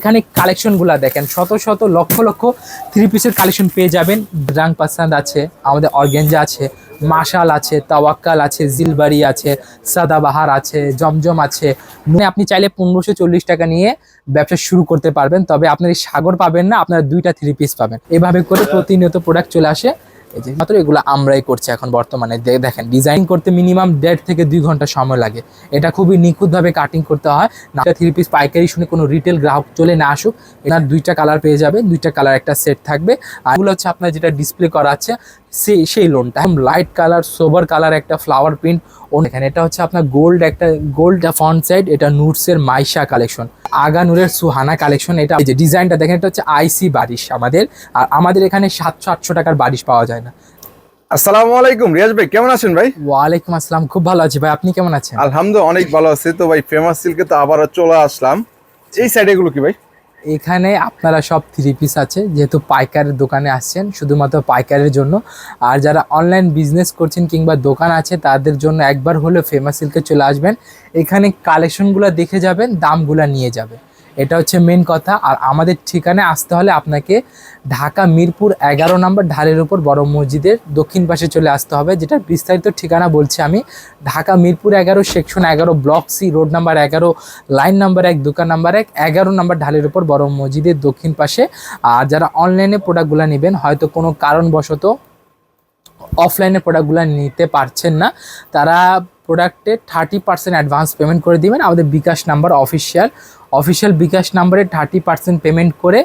এখানে কালেকশনগুলো দেখেন, শত শত লক্ষ লক্ষ থ্রি পিসের কালেকশন পেয়ে যাবেন। রাং পাসান্দ আছে, আমাদের অর্গেঞ্জা আছে মাশাল আছে তাওয়াক্কাল আছে জিলবাড়ি আছে সাদাবাহার আছে জমজম আছে। মানে আপনি চাইলে পনেরোশো চল্লিশ টাকা নিয়ে ব্যবসা শুরু করতে পারবেন, তবে আপনার এই সাগর পাবেন না, আপনার দুইটা থ্রি পিস পাবেন। এভাবে করে প্রতিনিয়ত প্রোডাক্ট চলে আসে। এই যে, মাত্র এগুলো আমরাই করছি এখন বর্তমানে। দেখেন ডিজাইন করতে মিনিমাম দেড় থেকে দুই ঘণ্টা সময় লাগে। এটা খুবই নিখুঁতভাবে কাটিং করতে হয়। না থ্রি পিস পাইকারি শুনে কোনো রিটেল গ্রাহক চলে না আসুক, এনার দুইটা কালার পেয়ে যাবে, দুইটা কালার একটা সেট থাকবে। আর এগুলো হচ্ছে আপনার যেটা ডিসপ্লে করা আছে সেই সেই লোনটা একদম লাইট কালার সোবার কালার একটা ফ্লাওয়ার প্রিন্ট এখানে এটা হচ্ছে আপনার গোল্ড একটা গোল্ড ফ্রন্ট সাইড এটা নুটসের মাইশা কালেকশন আগা নূরের সুহানা কালেকশন এটা এই যে ডিজাইনটা দেখেন এটা হচ্ছে আইসি বারিশ আমাদের। আর আমাদের এখানে সাতশো আটশো টাকার বারিশ পাওয়া যায় না। আসসালামু আলাইকুম রিয়াজ ভাই কেমন আছেন ভাই? ওয়ালাইকুম আসসালাম খুব ভালো আছি ভাই। আপনি কেমন আছেন? আলহামদুলিল্লাহ অনেক ভালো আছে। তো ভাই ফেমাস সিল্কে তো আবারও চলে আসলাম। এই সাইড এগুলো কি ভাই? এখানে আপনারা সব থ্রি পিস আছে, যেহেতু পাইকারের দোকানে আসছেন, শুধুমাত্র পাইকারের জন্য। আর যারা অনলাইন বিজনেস করছেন কিংবা দোকান আছে, তাদের জন্য একবার হলেও ফেমাস সিল্কে চলে আসবেন। এখানে কালেকশনগুলো দেখে যাবেন, দামগুলো নিয়ে যাবে এটা হচ্ছে মেন কথা। আর আমাদের ঠিকানায় আসতে হলে আপনাকে ঢাকা মিরপুর এগারো নম্বর ঢালের উপর বড় মসজিদের দক্ষিণ পাশে চলে আসতে হবে যেটা বিস্তারিত ঠিকানা বলছি আমি। ঢাকা মিরপুর এগারো সেকশন এগারো ব্লক সি রোড নাম্বার এগারো লাইন নাম্বার এক, দোকান নাম্বার এক, এগারো নাম্বার ঢালের উপর বড় মসজিদের দক্ষিণ পাশে। আর যারা অনলাইনে প্রোডাক্টগুলো নেবেন, হয়তো কোনো কারণবশত অফলাইনে প্রোডাক্টগুলো নিতে পারছেন না, তারা প্রোডাক্টে থার্টি পার্সেন্ট অ্যাডভান্স পেমেন্ট করে দিবেন। আমাদের bKash number official official bKash নাম্বারে থার্টি পার্সেন্ট পেমেন্ট করে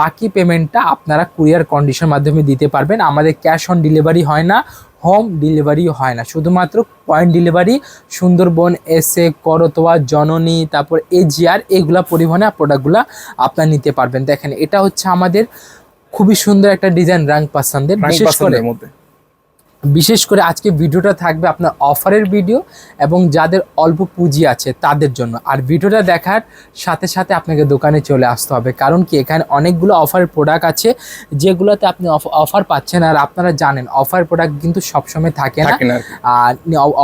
বাকি পেমেন্টটা আপনারা কুরিয়ার কন্ডিশন মাধ্যমে দিতে পারবেন। আমাদের ক্যাশ অন ডেলিভারি হয় না হোম ডেলিভারি হয় না। শুধুমাত্র পয়েন্ট ডেলিভারি সুন্দরবন এসে করতোয়া জননী তারপর এজিআর এগুলা পরিবহনে প্রোডাক্টগুলো আপনারা নিতে পারবেন। দেখেন এটা হচ্ছে আমাদের খুবই সুন্দর একটা ডিজাইন রাং পাসান্দের বিশেষ করে মধ্যে। বিশেষ করে আজকে ভিডিওটা থাকবে আপনার অফারের ভিডিও এবং যাদের অল্প পুঁজি আছে তাদের জন্য। আর ভিডিওটা দেখার সাথে সাথে আপনাকে দোকানে চলে আসতে হবে। কারণ কি এখানে অনেকগুলো অফারের প্রোডাক্ট আছে যেগুলোতে আপনি অফার পাচ্ছেন আর আপনারা জানেন অফার প্রোডাক্ট কিন্তু সবসময় থাকে না। আর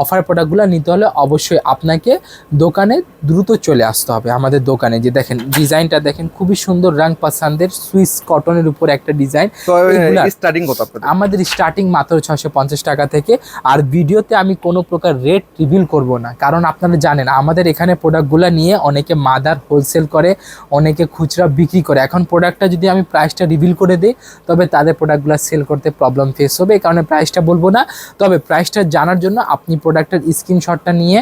অফার প্রোডাক্টগুলো নিতে হলে অবশ্যই আপনাকে দোকানে দ্রুত চলে আসতে হবে আমাদের দোকানে। যে দেখেন ডিজাইনটা দেখেন খুবই সুন্দর রং পাসান্দের সুইস কটনের উপর একটা ডিজাইন। আমাদের স্টার্টিং মাত্র ছশো পঞ্চাশ টাকা থেকে। আর ভিডিওতে আমি কোনো প্রকার রেট রিভিল করব না। কারণ আপনারা জানেন, আমাদের এখানে প্রোডাক্টগুলো নিয়ে অনেকে মাদার হোলসেল করে, অনেকে খুচরা বিক্রি করে। এখন প্রোডাক্টটা যদি আমি প্রাইসটা রিভিল করে দিই, তবে তাদের প্রোডাক্টগুলো সেল করতে প্রবলেম ফেস হবে। এই কারণে প্রাইসটা বলব না। তবে প্রাইসটা জানার জন্য আপনি প্রোডাক্টের স্ক্রিনশটটা নিয়ে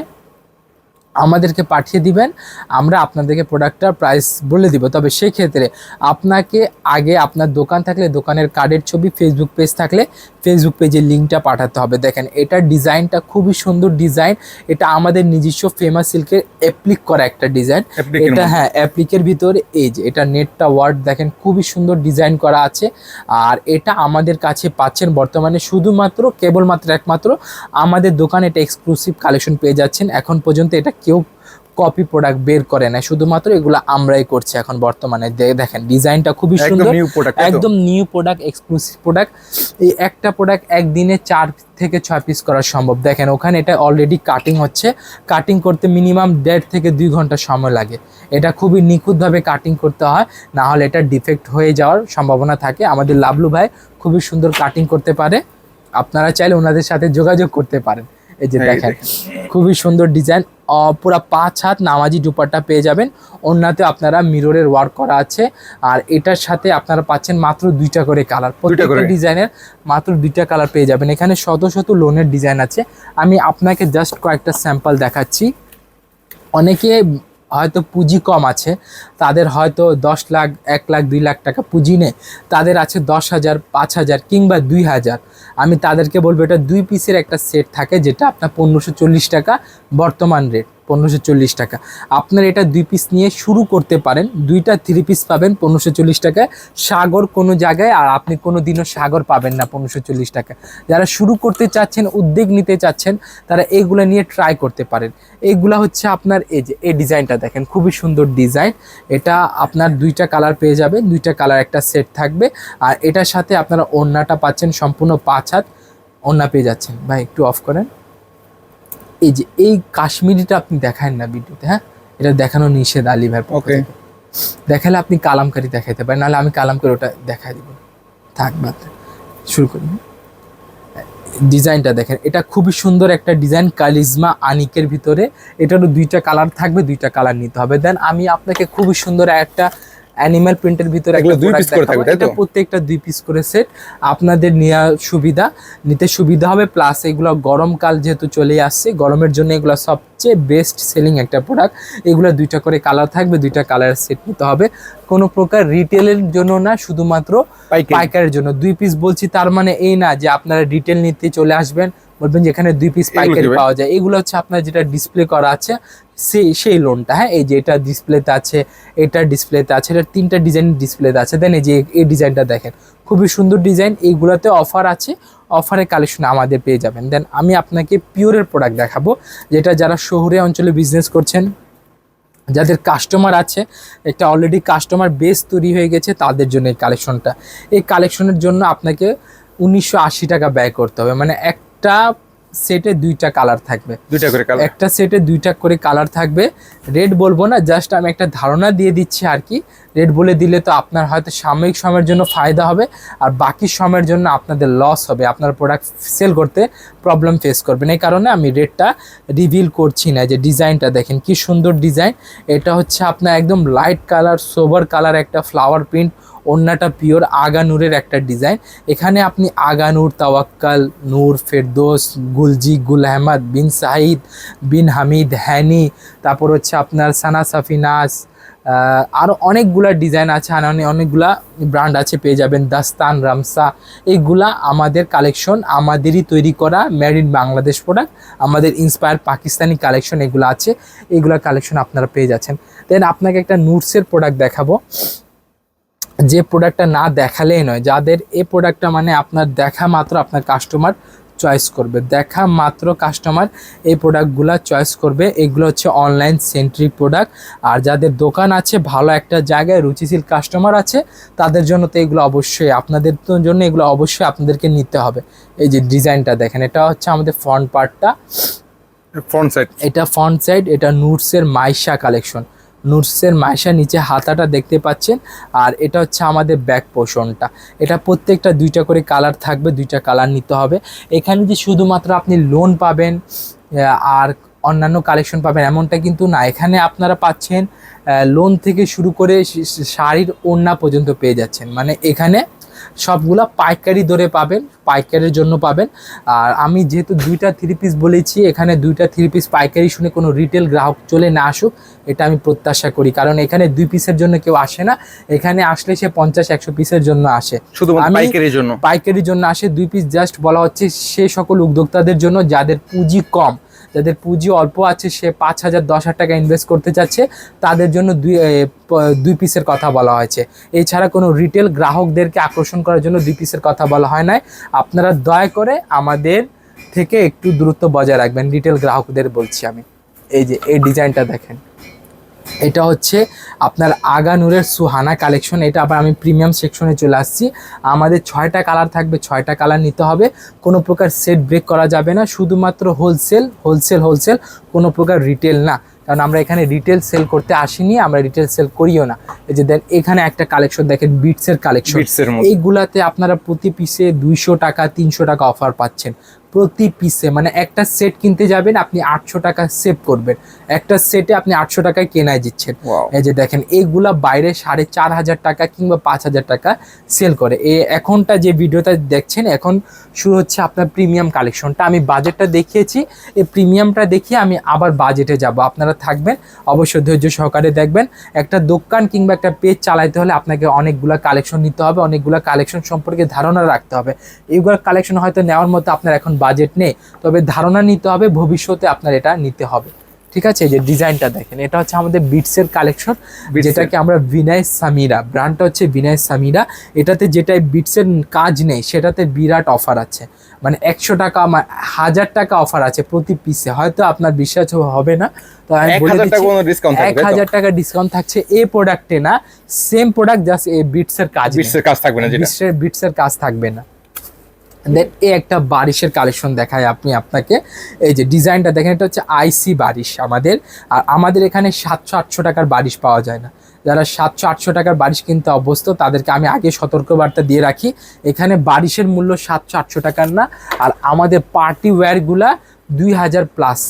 আমাদেরকে পাঠিয়ে দিবেন আমরা আপনাদেরকে প্রোডাক্টটার প্রাইস বলে দিব। তবে সেই ক্ষেত্রে আপনাকে আগে আপনার দোকান থাকলে দোকানের কার্ডের ছবি ফেসবুক পেজ থাকলে ফেসবুক পেজের লিঙ্কটা পাঠাতে হবে। দেখেন এটার ডিজাইনটা খুবই সুন্দর ডিজাইন এটা আমাদের নিজস্ব ফেমাস সিল্কের অ্যাপ্লিক করা একটা ডিজাইন এটা হ্যাঁ অ্যাপ্লিকের ভিতরে এই যে এটা নেটটা ওয়ার্ড দেখেন খুবই সুন্দর ডিজাইন করা আছে। আর এটা আমাদের কাছে পাচ্ছেন বর্তমানে শুধুমাত্র কেবলমাত্র একমাত্র আমাদের দোকানে এটা এক্সক্লুসিভ কালেকশন পেয়ে যাচ্ছেন। এখন পর্যন্ত এটা কেউ কপি প্রোডাক্ট বের করে না শুধুমাত্র এগুলো আমরাই করছি এখন বর্তমানে। দেখেন ডিজাইনটা খুবই সুন্দর। নিউ প্রোডাক্ট একদম। নিউ প্রোডাক্ট এক্সক্লুসিভ প্রোডাক্ট এই একটা প্রোডাক্ট একদিনে চার থেকে ছয় পিস করা সম্ভব। দেখেন ওখানে এটা অলরেডি কাটিং হচ্ছে। কাটিং করতে মিনিমাম দেড় থেকে দুই ঘণ্টা সময় লাগে। এটা খুবই নিখুঁতভাবে কাটিং করতে হয়। না হলে এটা ডিফেক্ট হয়ে যাওয়ার সম্ভাবনা থাকে। আমাদের লাভলু ভাই খুবই সুন্দর কাটিং করতে পারে। আপনারা চাইলে ওনাদের সাথে যোগাযোগ করতে পারেন। এই যে দেখেন খুবই সুন্দর ডিজাইন। পুরো পাঁচ হাত নামাজি দুপাট্টা পেয়ে যাবেন। অন্যতে আপনারা মিররের ওয়ার্ক করা আছে। আর এটার সাথে আপনারা পাচ্ছেন মাত্র দুইটা করে কালার। প্রত্যেকটা। ডিজাইনের মাত্র দুইটা কালার পেয়ে যাবেন। এখানে শত শত লোনের ডিজাইন আছে। আমি আপনাকে জাস্ট কয়েকটা স্যাম্পল দেখাচ্ছি। অনেকে হয়তো পুঁজি কম আছে, তাদের হয়তো দশ লাখ, এক লাখ, দুই লাখ টাকা পুঁজি নেই, তাদের আছে দশ হাজার, পাঁচ হাজার কিংবা দুই হাজার। আমি তাদেরকে বলব এটা দুই পিসের একটা সেট থাকে যেটা আপনার পনেরোশো চল্লিশ টাকা বর্তমান রেট পনেরোশো চল্লিশ টাকা। আপনার এটা দুই পিস নিয়ে শুরু করতে পারেন। দুইটা থ্রি পিস পাবেন পনেরোশো চল্লিশ টাকায়। সাগর কোনো জায়গায় আর আপনি কোনো দিনও সাগর পাবেন না পনেরোশো চল্লিশ টাকা যারা শুরু করতে চাচ্ছেন, উদ্যোগ নিতে চাচ্ছেন, তারা এইগুলো নিয়ে ট্রাই করতে পারেন। এইগুলা হচ্ছে আপনার এই যে, এই ডিজাইনটা দেখেন, খুবই সুন্দর ডিজাইন। এটা আপনার দুইটা কালার পেয়ে যাবে দুইটা কালার একটা সেট থাকবে। আর এটার সাথে আপনারা ওড়নাটা পাচ্ছেন, সম্পূর্ণ পাঁচ হাত। ওড়না পেয়ে যাচ্ছেন। ভাই, একটু অফ করেন। এই যে এই কাশ্মীরিটা আপনি দেখান না ভিডিওতে হ্যাঁ? এটা দেখানো নিষেধ আলী ভাই Okay. দেখালে আপনি কালামকারি দেখাইতে পারেন নাহলে আমি কালামকারি ওটা দেখাই দিব। থাক বাদ শুরু করি। ডিজাইনটা দেখেন এটা খুবই সুন্দর একটা ডিজাইন কালিজমা আনিকের ভিতরে। এটারও দুইটা কালার থাকবে দুইটা কালার নিতে হবে। দেন আমি আপনাকে খুবই সুন্দর একটা অ্যানিমাল প্রিন্টের ভিতরে এগুলো দুই piece করে থাকবে, তাই তো? প্রত্যেকটা দুই পিস করে সেট আপনাদের নেওয়ার সুবিধা নিতে সুবিধা হবে প্লাস এগুলো গরমকাল যেহেতু চলে আসছে গরমের জন্য এগুলো সবচেয়ে বেস্ট সেলিং একটা প্রোডাক্ট এগুলো দুইটা করে কালার থাকবে দুইটা কালার সেট নিতে হবে। কোনো প্রকার রিটেলের জন্য না শুধুমাত্র পাইকারি। পাইকারের জন্য। দুই পিস বলছি তার মানে এই না যে আপনারা রিটেল নিতে চলে আসবেন বলবেন যে এখানে দুই পিস পাইকারি পাওয়া যায়। এগুলো হচ্ছে আপনার যেটা ডিসপ্লে করা আছে সেই সেই লোনটা হ্যাঁ এই যে এটা ডিসপ্লেতে আছে, এটা ডিসপ্লেতে আছে, এটা তিনটা ডিজাইন ডিসপ্লেতে আছে। দেন এই যে এই ডিজাইনটা দেখেন, খুবই সুন্দর ডিজাইন এইগুলোতে অফার আছে অফারের কালেকশন আমাদের পেয়ে যাবেন। দেন আমি আপনাকে পিওরের প্রোডাক্ট দেখাবো, যেটা যারা শহুরে অঞ্চলে বিজনেস করছেন, যাদের কাস্টমার আছে, একটা অলরেডি কাস্টমার বেস তৈরি হয়ে গেছে, তাদের জন্য এই কালেকশনটা এই কালেকশনের জন্য আপনাকে উনিশশো আশি টাকা ব্যয় করতে হবে। মানে একটা সেটে দুইটা কালার থাকবে। দুইটা করে কালার। একটা সেটে দুইটা করে কালার থাকবে। রেড বলব না জাস্ট আমি একটা ধারণা দিয়ে দিচ্ছি আর কি। রেড বলে দিলে তো আপনার হয়তো সাময়িক সময়ের জন্য ফায়দা হবে আর বাকি সময়ের জন্য আপনাদের লস হবে। আপনার প্রোডাক্ট সেল করতে প্রবলেম ফেস করবেন। এই কারণে আমি রেডটা রিভিল করছি না। যে ডিজাইনটা দেখেন কি সুন্দর ডিজাইন। এটা হচ্ছে আপনার একদম লাইট কালার সোবার কালার একটা ফ্লাওয়ার প্রিন্ট অন্যটা পিওর আগা নূরের একটা ডিজাইন এখানে আপনি আগা নূর তাওয়াক্কাল, নূর, ফেরদোস, গুলজি গুল আহমদ বিন সাহিদ বিন হামিদ, হ্যানি, তারপর হচ্ছে আপনার সানা সাফিনাস আরও অনেকগুলা ডিজাইন আছে, আর অনেক অনেকগুলা ব্র্যান্ড আছে, পেয়ে যাবেন দাস্তান, রামসা। এইগুলা আমাদের কালেকশন আমাদেরই তৈরি করা মেড ইন বাংলাদেশ প্রোডাক্ট আমাদের ইন্সপায়ার পাকিস্তানি কালেকশন এগুলো আছে, এগুলা কালেকশন আপনারা পেয়ে যাচ্ছেন। দেন আপনাকে একটা নুটসের প্রোডাক্ট দেখাবো। যে প্রোডাক্টটা না দেখালেই নয় যাদের এ প্রোডাক্টটা মানে আপনার দেখা মাত্র আপনার কাস্টমার চয়েস করবে। দেখা মাত্র কাস্টমার এই প্রোডাক্টগুলো চয়েস করবে। এগুলো হচ্ছে অনলাইন সেন্ট্রিক প্রোডাক্ট আর যাদের দোকান আছে ভালো একটা জায়গায় রুচিশীল কাস্টমার আছে তাদের জন্য তো এগুলো অবশ্যই আপনাদের জন্য এগুলো অবশ্যই আপনাদেরকে নিতে হবে। এই যে ডিজাইনটা দেখেন এটা হচ্ছে আমাদের ফ্রন্ট পার্টটা ফ্রন্ট সাইড এটা ফ্রন্ট সাইড এটা নুটসের মাইশা কালেকশন নুটসের মাইশা নিচে হাতাটা দেখতে পাচ্ছেন, আর এটা হচ্ছে আমাদের ব্যাক পোষণটা। এটা প্রত্যেকটা দুইটা করে কালার থাকবে, দুইটা কালার নিতে হবে। এখানে যে শুধুমাত্র আপনি লোন পাবেন আর অন্যান্য কালেকশন পাবেন এমনটা কিন্তু না। এখানে আপনারা পাচ্ছেন লোন থেকে শুরু করে শাড়ির ওড়না পর্যন্ত পেয়ে যাচ্ছেন। মানে এখানে সবগুলা পাইকারি দরে পাবেন পাইকারির জন্য পাবেন। আর আমি যেহেতু দুইটা থ্রি পিস বলেছি এখানে দুইটা থ্রি পিস পাইকারি শুনে কোনো রিটেল গ্রাহক চলে না আসুক এটা আমি প্রত্যাশা করি। কারণ এখানে দুই পিসের জন্য কেউ আসে না এখানে আসলে সে পঞ্চাশ একশো পিসের জন্য আসে। শুধুমাত্র আমি- পাইকারির জন্য? পাইকারির জন্য আসে দুই পিস জাস্ট বলা হচ্ছে সে সকল উদ্যোক্তাদের জন্য যাদের পুঁজি কম যাদের পুঁজি অল্প আছে, সে পাঁচ হাজার, দশ হাজার টাকা ইনভেস্ট করতে চাচ্ছে, তাদের জন্য দুই দুই পিসের কথা বলা হয়েছে। এছাড়া কোনো রিটেল গ্রাহকদেরকে আকর্ষণ করার জন্য দুই পিসের কথা বলা হয় নাই। আপনারা দয়া করে আমাদের থেকে একটু দূরত্ব বজায় রাখবেন। রিটেল গ্রাহকদের বলছি আমি। এই যে, এই ডিজাইনটা দেখেন। এটা হচ্ছে আপনার আগানুরের সুহানা কালেকশন এটা আবার আমি প্রিমিয়াম সেকশনে চলে আসছি। আমাদের ছয়টা কালার থাকবে ছয়টা কালার নিতে হবে। কোনো প্রকার সেট ব্রেক করা যাবে না। শুধুমাত্র হোলসেল হোলসেল হোলসেল কোনো প্রকার রিটেল না। কারণ আমরা এখানে রিটেল সেল করতে আসিনি আমরা রিটেল সেল করিও না। এই যে দেন এখানে একটা কালেকশন দেখেন বিটসের কালেকশন এইগুলাতে আপনারা প্রতি পিসে দুইশো টাকা তিনশো টাকা অফার পাচ্ছেন। প্রতি পিসে মানে একটা সেট কিনতে যাবেন আপনি আটশো টাকা সেভ করবেন। একটা সেটে আপনি আটশো টাকায় কেনায় দিচ্ছেন। এই যে দেখেন এইগুলা বাইরে সাড়ে চার হাজার টাকা কিংবা পাঁচ হাজার টাকা সেল করে। এ এখনটা যে ভিডিওটা দেখছেন এখন শুরু হচ্ছে আপনার প্রিমিয়াম কালেকশনটা আমি বাজেটটা দেখিয়েছি এই প্রিমিয়ামটা দেখিয়ে আমি আবার বাজেটে যাব। আপনারা থাকবেন অবশ্যই ধৈর্য সহকারে দেখবেন। একটা দোকান কিংবা একটা পেজ চালাইতে হলে আপনাকে অনেকগুলা কালেকশন নিতে হবে অনেকগুলা কালেকশন সম্পর্কে ধারণা রাখতে হবে। এইগুলো কালেকশন হয়তো নেওয়ার মতো আপনার এখন বাজেট নেই তবে ধারণা নিতে হবে ভবিষ্যতে আপনার এটা নিতে হবে। ঠিক আছে? যে ডিজাইনটা দেখেন এটা হচ্ছে আমাদের বিটসের কালেকশন যেটাকে আমরা বিনয় সামিরা ব্র্যান্ডটা হচ্ছে বিনয় সামিরা এটাতে যেটাই বিটসের কাজ নেই সেটাতে বিরাট অফার আছে। মানে একশো টাকা হাজার টাকা অফার আছে প্রতি পিসে হয়তো আপনার বিশ্বাস হবে না তো আমি এক বলে হাজার টাকা ডিসকাউন্ট এক থাকবে তাই তো? হাজার টাকা ডিসকাউন্ট থাকছে এই প্রোডাক্টে না সেম প্রোডাক্ট জাস্ট এই বিটসের কাজ বিটসের কাজ থাকবে না বিটসের কাজ থাকবে না। দেন এ একটা বারিশের কালেকশন দেখায় আপনি আপনাকে। এই যে ডিজাইনটা দেখেন, এটা হচ্ছে আইসি বারিশ আমাদের। আর আমাদের এখানে সাতশো আটশো টাকার বারিশ পাওয়া যায় না। যারা সাতশো আটশো টাকার বারিশ কিনতে অভ্যস্ত, তাদেরকে আমি আগে সতর্কবার্তা দিয়ে রাখি। এখানে বারিশের মূল্য সাতশো আটশো টাকার না। আর আমাদের পার্টি ওয়্যারগুলা দুই হাজার প্লাস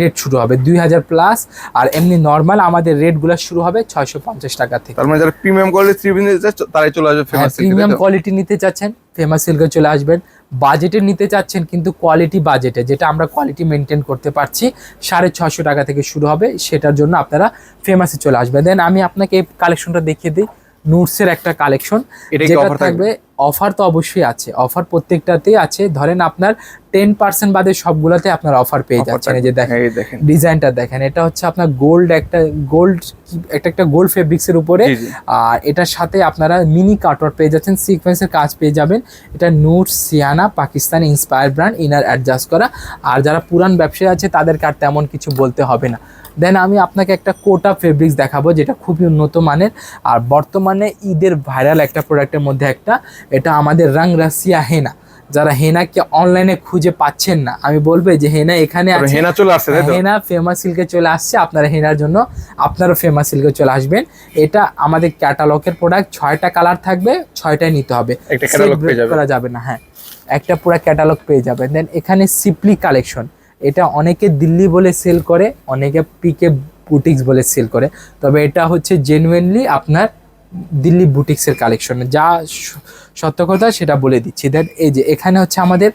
রেট শুরু হবে দুই হাজার প্লাস আর এমনি নর্মাল আমাদের রেটগুলো শুরু হবে ছয়শো পঞ্চাশ টাকা থেকে। তার মানে যারা প্রিমিয়াম কোয়ালিটি থ্রি পিস নিতে তারাই চলে আসবে প্রিমিয়াম কোয়ালিটি নিতে চাচ্ছেন ফেমাস সিল্কে চলে আসবেন। বাজেটে নিতে চাচ্ছেন কিন্তু কোয়ালিটি বাজেটে যেটা আমরা কোয়ালিটি মেনটেন করতে পারছি সাড়ে ছশো টাকা থেকে শুরু হবে সেটার জন্য আপনারা ফেমাসে চলে আসবেন। দেন আমি আপনাকে এই কালেকশনটা দেখিয়ে দিই নুটসের একটা কালেকশন এটা যেটা থাকবে অফার তো অবশ্যই আছে। অফার প্রত্যেকটাতেই আছে। ধরেন আপনার টেন পার্সেন্ট বাদে সবগুলোতে আপনার অফার পেয়ে যাচ্ছেন। এই যে দেখেন ডিজাইনটা দেখেন। এটা হচ্ছে আপনার গোল্ড একটা গোল্ড একটা একটা গোল্ড ফেব্রিক্সের উপরে। আর এটার সাথে আপনারা মিনি কাটওয়ার পেয়ে যাচ্ছেন। সিকোয়েন্সের কাজ পেয়ে যাবেন। এটা নুট সিয়ানা Pakistani inspire brand inner adjust করা। আর যারা পুরান ব্যবসায়ী আছে তাদেরকে আর তেমন কিছু বলতে হবে না। দেন আমি আপনাকে একটা কোটা ফেব্রিক্স দেখাবো যেটা খুবই উন্নত মানের। আর বর্তমানে ঈদের ভাইরাল একটা প্রোডাক্টের মধ্যে একটা এটা আমাদের রং রাশিয়া হেনা। যারা হেনাকে অনলাইনে খুঁজে পাচ্ছেন না আমি বলব যে হেনা এখানে হেনা চলে আসছে হেনা ফেমাস সিল্কে চলে আসছে আপনারা হেনার জন্য আপনারও ফেমাস সিল্কে চলে আসবেন। এটা আমাদের ক্যাটালগের প্রোডাক্ট ছয়টা কালার থাকবে ছয়টাই নিতে হবে। করা যাবে না হ্যাঁ। একটা পুরো ক্যাটালগ পেয়ে যাবেন দেন এখানে সিপলি কালেকশন এটা অনেকে দিল্লি বলে সেল করে, অনেকে পিকে বুটিক্স বলে সেল করে। তবে এটা হচ্ছে জেনুইনলি আপনার দিল্লি বুটিক্সের কালেকশন যা সত্য কথা সেটা বলে দিচ্ছি। দেন এই যে, এখানে হচ্ছে আমাদের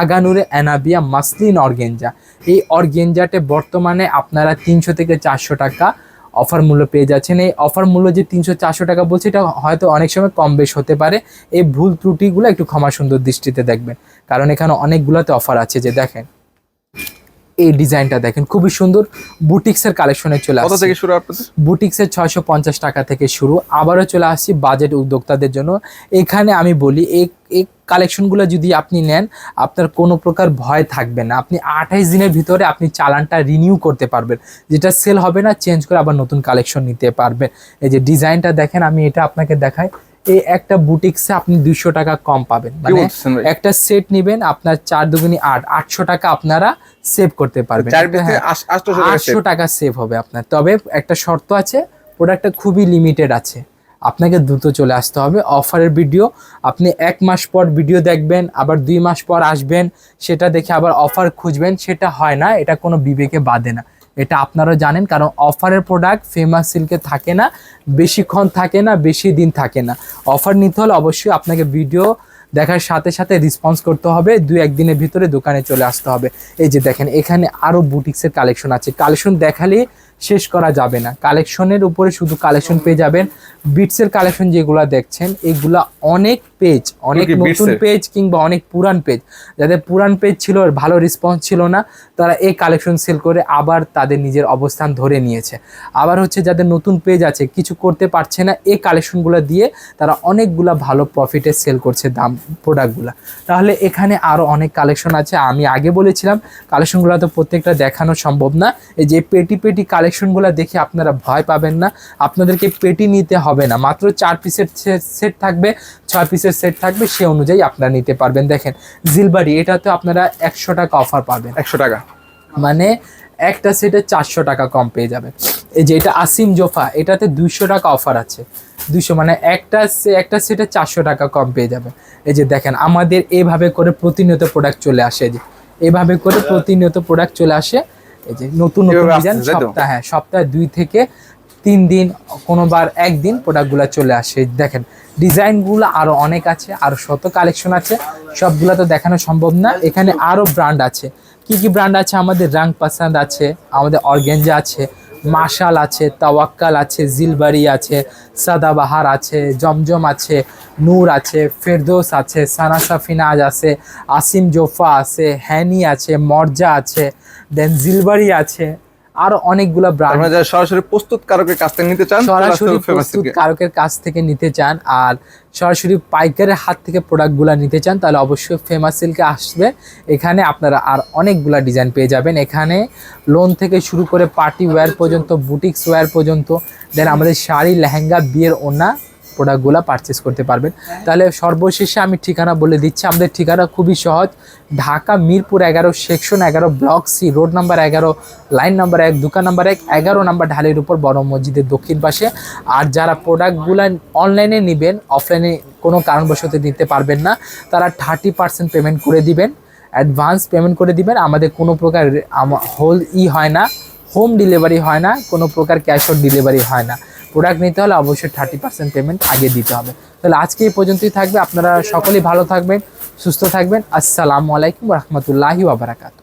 আগানুরে অ্যানাবিয়া মাসলিন অর্গেঞ্জা এই অর্গেঞ্জাটে বর্তমানে আপনারা তিনশো থেকে চারশো টাকা অফার মূল্য পেয়ে যাচ্ছেন। এই অফার মূল্য যে তিনশো চারশো টাকা বলছে, এটা হয়তো অনেক সময় কম বেশ হতে পারে। এই ভুল ত্রুটিগুলো একটু ক্ষমা সুন্দর দৃষ্টিতে দেখবেন। কারণ এখানে অনেকগুলোতে অফার আছে যে দেখেন এই ডিজাইনটা দেখেন খুবই সুন্দর বুটিক্সের কালেকশনে চলে আসছে। থেকে শুরু আপনাদের? বুটিক্সের ছয়শো পঞ্চাশ টাকা থেকে শুরু। আবারও চলে আসছি বাজেট উদ্যোক্তাদের জন্য। এখানে আমি বলি এই এই কালেকশনগুলো যদি আপনি নেন আপনার কোনো প্রকার ভয় থাকবে না। আপনি আঠাইশ দিনের ভিতরে আপনি চালানটা রিনিউ করতে পারবেন। যেটা সেল হবে না চেঞ্জ করে আবার নতুন কালেকশন নিতে পারবেন। এই যে ডিজাইনটা দেখেন আমি এটা আপনাকে দেখাই। এই একটা বুটিক্সে আপনি দুইশো টাকা কম পাবেন। মানে একটা সেট নেবেন আপনার চার দুগুনি আট আটশো টাকা আপনারা সেভ করতে পারবেন। হ্যাঁ। থেকে আটশো টাকা আটশো টাকা সেভ হবে আপনার। তবে একটা শর্ত আছে প্রোডাক্টটা খুবই লিমিটেড আছে। আপনাকে দ্রুত চলে আসতে হবে। অফারের ভিডিও আপনি এক মাস পর ভিডিও দেখবেন আবার দুই মাস পর আসবেন সেটা দেখে আবার অফার খুঁজবেন সেটা হয় না। এটা কোনো বিবেকে বাদে না। এটা আপনারা জানেন, কারণ অফারের প্রোডাক্ট ফেমাস সিল্কে থাকে না, বেশিক্ষণ থাকে না, বেশি দিন থাকে না। অফার নিতে হলে অবশ্যই আপনাকে ভিডিও দেখার সাথে সাথে রেসপন্স করতে হবে, দু একদিনের ভিতরে দোকানে চলে আসতে হবে। এই যে দেখেন, এখানে আরও বুটিক্সের কালেকশন আছে। কালেকশন দেখালে শেষ করা যাবে না। কালেকশনের উপরে শুধু কালেকশন পেয়ে যাবেন। বিটসের কালেকশন যেগুলো দেখছেন এগুলা অনেক পেজ অনেক নতুন পেজ কিংবা অনেক পুরান পেজ। যাদের পুরান পেজ ছিল আর ভালো রেসপন্স ছিল না তারা এই কালেকশন সেল করে আবার তাদের নিজের অবস্থান ধরে নিয়েছে। আবার হচ্ছে যাদের নতুন পেজ আছে কিছু করতে পারছে না এই কালেকশনগুলো দিয়ে তারা অনেকগুলা ভালো প্রফিটে সেল করছে দাম প্রোডাক্টগুলো তাহলে এখানে আরও অনেক কালেকশন আছে। আমি আগে বলেছিলাম কালেকশনগুলো তো প্রত্যেকটা দেখানো সম্ভব না। এই যে পেটি পেটি কালেকশনগুলো দেখে আপনারা ভয় পাবেন না। আপনাদেরকে পেটি নিতে হবে না। মাত্র চার পিসের সেট থাকবে ছয় পিসের সেট থাকবে সে অনুযায়ী আপনারা নিতে পারবেন। দেখেন জিলবাড়ি এটাতে আপনারা একশো টাকা অফার পাবেন। একশো টাকা। মানে একটা সেটে চারশো টাকা কম পেয়ে যাবেন। এই যে এটা আসিম জোফা এটাতে দুইশো টাকা অফার আছে। দুইশো মানে একটা সে- একটা সেটে চারশো টাকা কম পেয়ে যাবেন। এই যে দেখেন আমাদের এভাবে করে প্রতিনিয়ত প্রোডাক্ট চলে আসে। যে এভাবে করে প্রতিনিয়ত প্রোডাক্ট চলে আসে। এই যে নতুন নতুন ডিজাইন? সপ্তাহে হ্যাঁ সপ্তাহে দুই থেকে তিন দিন কোনোবার একদিন প্রোডাক্টগুলো চলে আসে। দেখেন ডিজাইনগুলো আরও অনেক আছে আরও শত কালেকশন আছে। সবগুলো তো দেখানো সম্ভব না। এখানে আরও ব্র্যান্ড আছে। কি কি ব্র্যান্ড আছে? আমাদের রাং পাসান্দ আছে আমাদের অর্গেঞ্জা আছে মাশাল আছে তাওয়াক্কাল আছে জিলবাড়ি আছে সাদাবাহার আছে জমজম আছে নূর আছে ফেরদৌস আছে সানা সাফিনাজ আছে আসিম জোফা আছে হ্যানি আছে মর্জা আছে দেন জিলবাড়ি আছে আরও অনেকগুলো ব্র্যান্ড আপনারা যারা সরাসরি প্রস্তুত কারকের কাছ থেকে নিতে চান সরাসরি ফেমাস প্রস্তুত কারকের কাছ থেকে নিতে চান আর সরাসরি পাইকারের হাত থেকে প্রোডাক্টগুলো নিতে চান তাহলে অবশ্যই ফেমাস সিল্কে আসবে। এখানে আপনারা আর অনেকগুলা ডিজাইন পেয়ে যাবেন। এখানে লোন থেকে শুরু করে পার্টি ওয়্যার পর্যন্ত বুটিক্স ওয়্যার পর্যন্ত দেন আমাদের শাড়ি লেহেঙ্গা বিয়ের ওনা প্রোডাক্টগুলো পারচেস করতে পারবেন। তাহলে সর্বশেষে আমি ঠিকানা বলে দিচ্ছি, আমাদের ঠিকানা খুবই সহজ। ঢাকা মিরপুর এগারো সেকশন এগারো ব্লক সি রোড নাম্বার এগারো লাইন নাম্বার এক, দোকান নাম্বার এক, এগারো নাম্বার ঢালের উপর বড় মসজিদের দক্ষিণ পাশে। আর যারা প্রোডাক্টগুলো অনলাইনে নেবেন অফলাইনে কোনো কারণবশত নিতে পারবেন না, তারা থার্টি পার্সেন্ট পেমেন্ট করে দিবেন। অ্যাডভান্স পেমেন্ট করে দিবেন। আমাদের কোনো প্রকার হোল ই হয় না হোম ডেলিভারি হয় না, কোনো প্রকার ক্যাশ অন ডেলিভারি হয় না। প্রোডাক্ট নিতে হলে অবশ্যই থার্টি পার্সেন্ট পেমেন্ট আগে দিতে হবে। তাহলে আজকে এই পর্যন্তই থাকবে। আপনারা সকলেই ভালো থাকবেন, সুস্থ থাকবেন। আসসালামু আলাইকুম রহমতুল্লাহি ওবরাকাতু